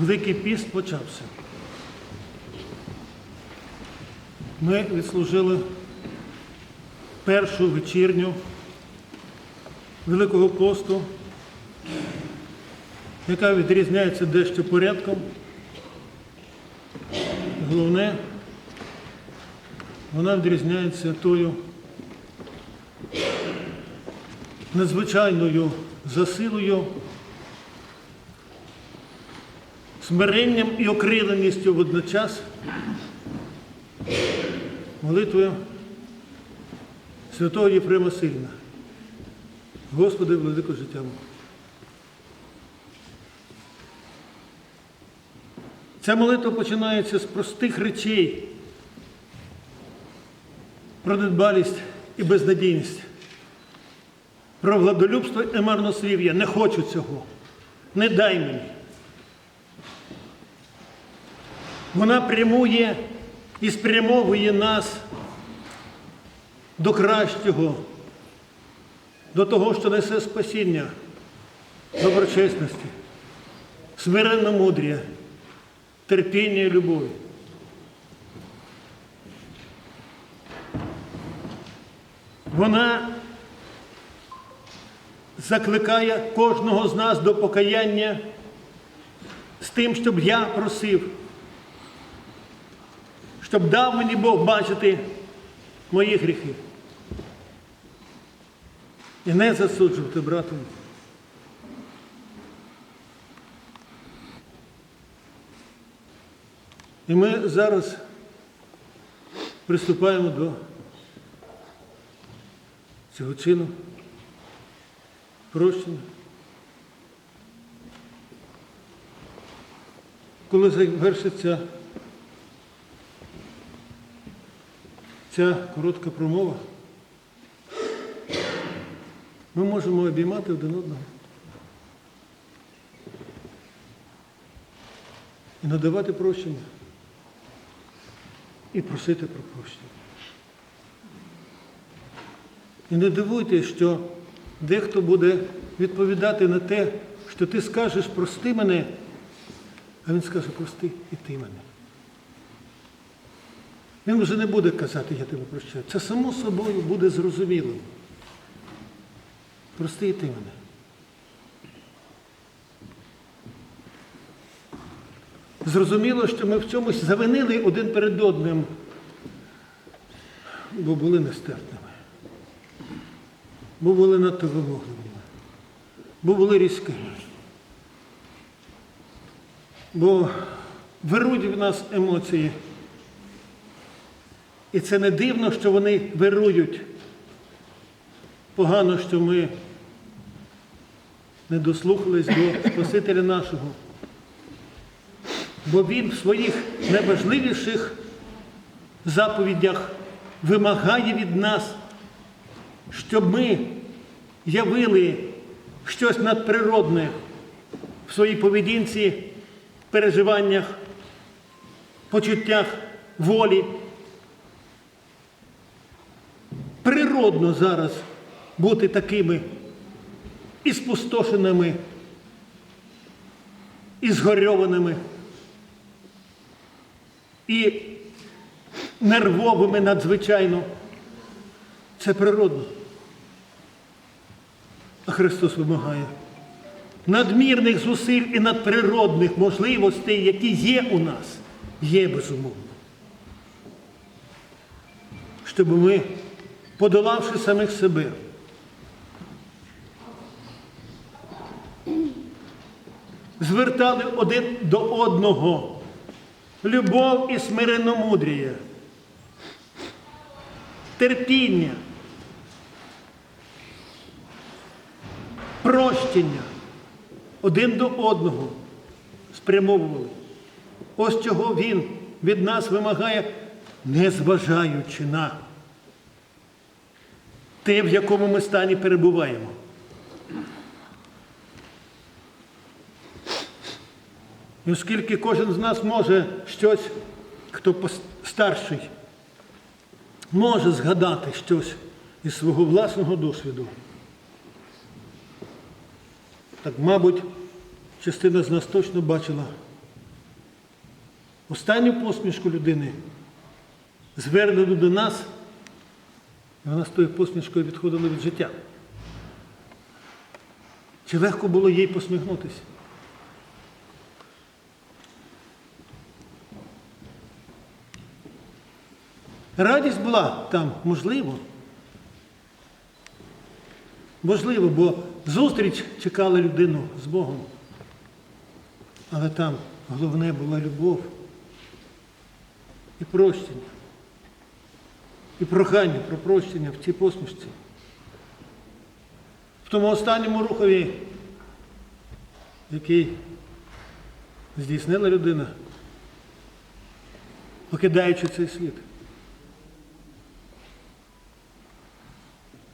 Великий піст почався. Ми відслужили першу вечірню Великого посту, яка відрізняється дещо порядком. Головне, вона відрізняється тою надзвичайною засилою, смиренням і окриленістю водночас, молитвою святого Єфрема Сильна. Господи, владико життя. Ця молитва починається з простих речей про недбалість і безнадійність, про владолюбство і марнослів'я. Не хочу цього. Не дай мені. Вона прямує і спрямовує нас до кращого, до того, що несе спасіння, доброчесності, смиренно мудрія, терпіння і любові. Вона закликає кожного з нас до покаяння з тим, щоб я просив, щоб дав мені Бог бачити мої гріхи. І не засуджувати, брату. І ми зараз приступаємо до цього чину прощення. Коли завершиться ця коротка промова, ми можемо обіймати один одного і надавати прощення і просити про прощення. І не дивуйтесь, що дехто буде відповідати на те, що ти скажеш прости мене, а він скаже прости і ти мене. Він вже не буде казати, я тебе прощаю. Це само собою буде зрозумілим. Прости і ти мене. Зрозуміло, що ми в чомусь завинили один перед одним, бо були нестерпними, бо були надто вимогливими, бо були різкими. Бо вирують в нас емоції. І це не дивно, що вони вирують. Погано, що ми не дослухались до Спасителя нашого. Бо Він в своїх найважливіших заповідях вимагає від нас, щоб ми явили щось надприродне в своїй поведінці, переживаннях, почуттях, волі. Природно зараз бути такими і спустошеними, і згорьованими, і нервовими надзвичайно. Це природно. А Христос вимагає надмірних зусиль і надприродних можливостей, які є у нас, є безумовно. Щоб ми, подолавши самих себе, звертали один до одного. Любов і смиренномудрія, терпіння, прощення. Один до одного спрямовували. Ось чого він від нас вимагає, незважаючи на те, в якому ми стані перебуваємо. І оскільки кожен з нас може щось, хто старший, може згадати щось із свого власного досвіду, так, мабуть, частина з нас точно бачила останню посмішку людини звернену до нас, і вона з тою посмішкою відходила від життя. Чи легко було їй посміхнутися? Радість була там, можливо. Можливо, бо зустріч чекала людину з Богом. Але там головне була любов і прощення. І прохання про прощення в цій посмішці. В тому останньому рухові, який здійснила людина, покидаючи цей світ.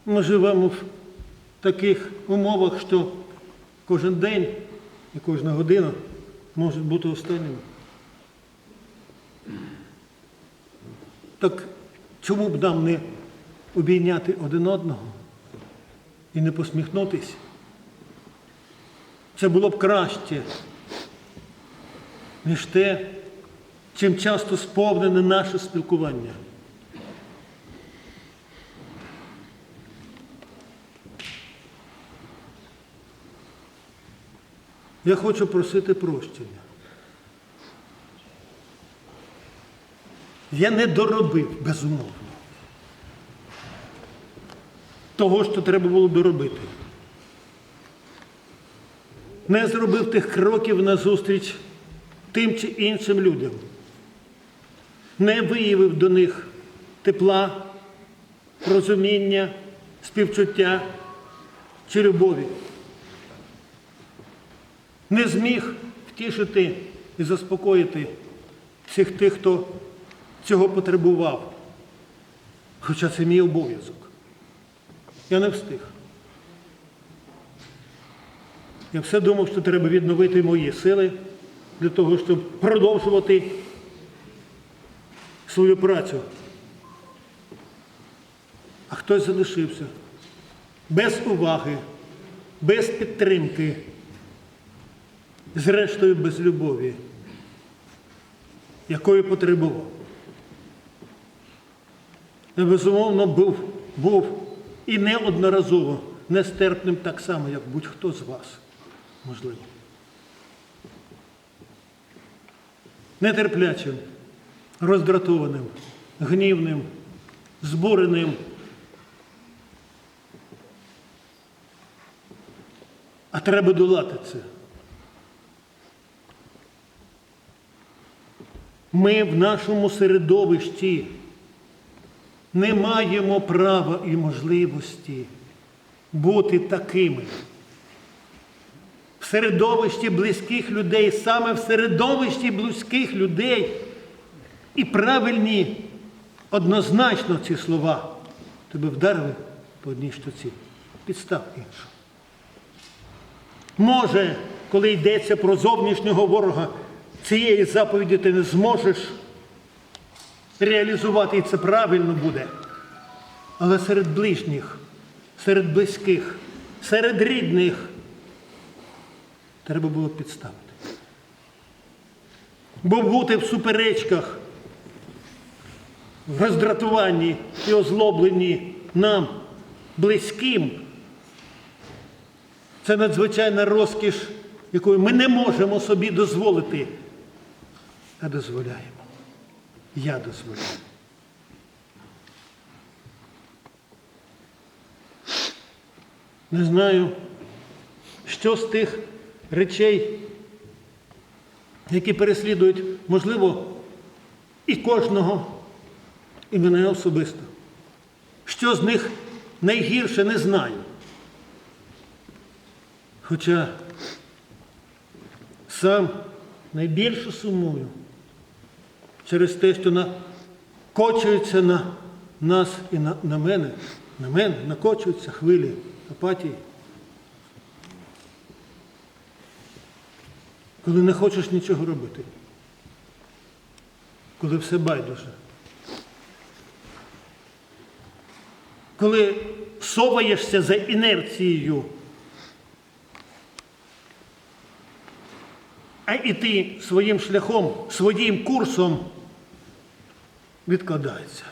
Ми живемо в таких умовах, що кожен день і кожна година може бути останніми. Так чому б нам не обійняти один одного і не посміхнутись? Це було б краще, ніж те, чим часто сповнене наше спілкування. Я хочу просити прощення. Я не доробив, безумовно. Того, що треба було доробити. Не зробив тих кроків назустріч тим чи іншим людям. Не виявив до них тепла, розуміння, співчуття чи любові не зміг втішити і заспокоїти всіх тих, хто цього потребував. Хоча це мій обов'язок. Я не встиг. Я все думав, що треба відновити мої сили для того, щоб продовжувати свою працю. А хтось залишився без уваги, без підтримки зрештою без любові, якої потребував. Безумовно, був, був і неодноразово нестерпним так само, як будь-хто з вас, можливо. Нетерплячим, роздратованим, гнівним, збуреним. А треба долати це. Ми в нашому середовищі не маємо права і можливості бути такими. В середовищі близьких людей, саме в середовищі близьких людей і правильні однозначно ці слова тебе вдарили по одній штуці. Підстав іншу. Може, коли йдеться про зовнішнього ворога, цієї заповіді ти не зможеш реалізувати, і це правильно буде. Але серед ближніх, серед близьких, серед рідних треба було підставити. Бо бути в суперечках, в роздратуванні і озлобленні нам, близьким, це надзвичайна розкіш, якою ми не можемо собі дозволити а дозволяємо. Я дозволяю. Не знаю, що з тих речей, які переслідують, можливо, і кожного, і мене особисто. Що з них найгірше не знаю. Хоча сам найбільше сумую через те, що накочуються на нас і на, на мене, на мене накочуються хвилі апатії. Коли не хочеш нічого робити, коли все байдуже. Коли соваєшся за інерцією, а йти своїм шляхом, своїм курсом відкладається.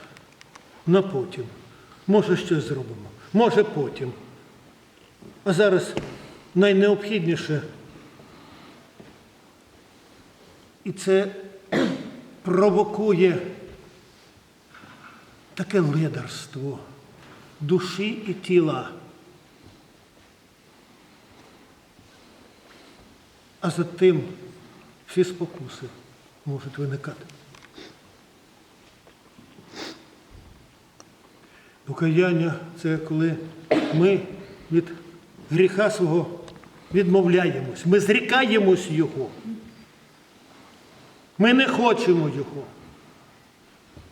На потім. Може, щось зробимо, може потім. А зараз найнеобхідніше. І це провокує таке лидарство душі і тіла. А за тим всі спокуси можуть виникати. Покаяння це коли ми від гріха свого відмовляємось, ми зрікаємось його. Ми не хочемо його.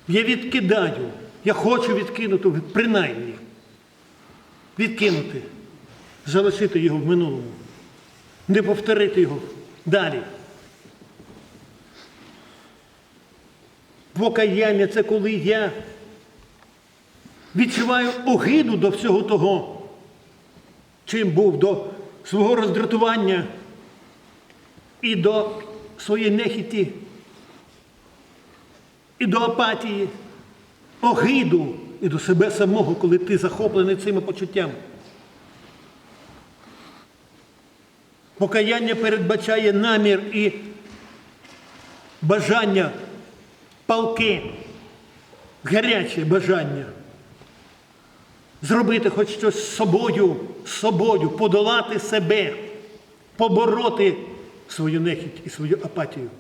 Я відкидаю. Я хочу відкинути, принаймні. Відкинути, залишити його в минулому, не повторити його далі. Покаяння це коли я відчуваю огиду до всього того, чим був до свого роздратування і до своєї нехіті, і до апатії, огиду і до себе самого, коли ти захоплений цими почуттями. Покаяння передбачає намір і бажання, палки, гаряче бажання зробити хоч щось з собою, з собою, подолати себе, побороти свою нехідь і свою апатію.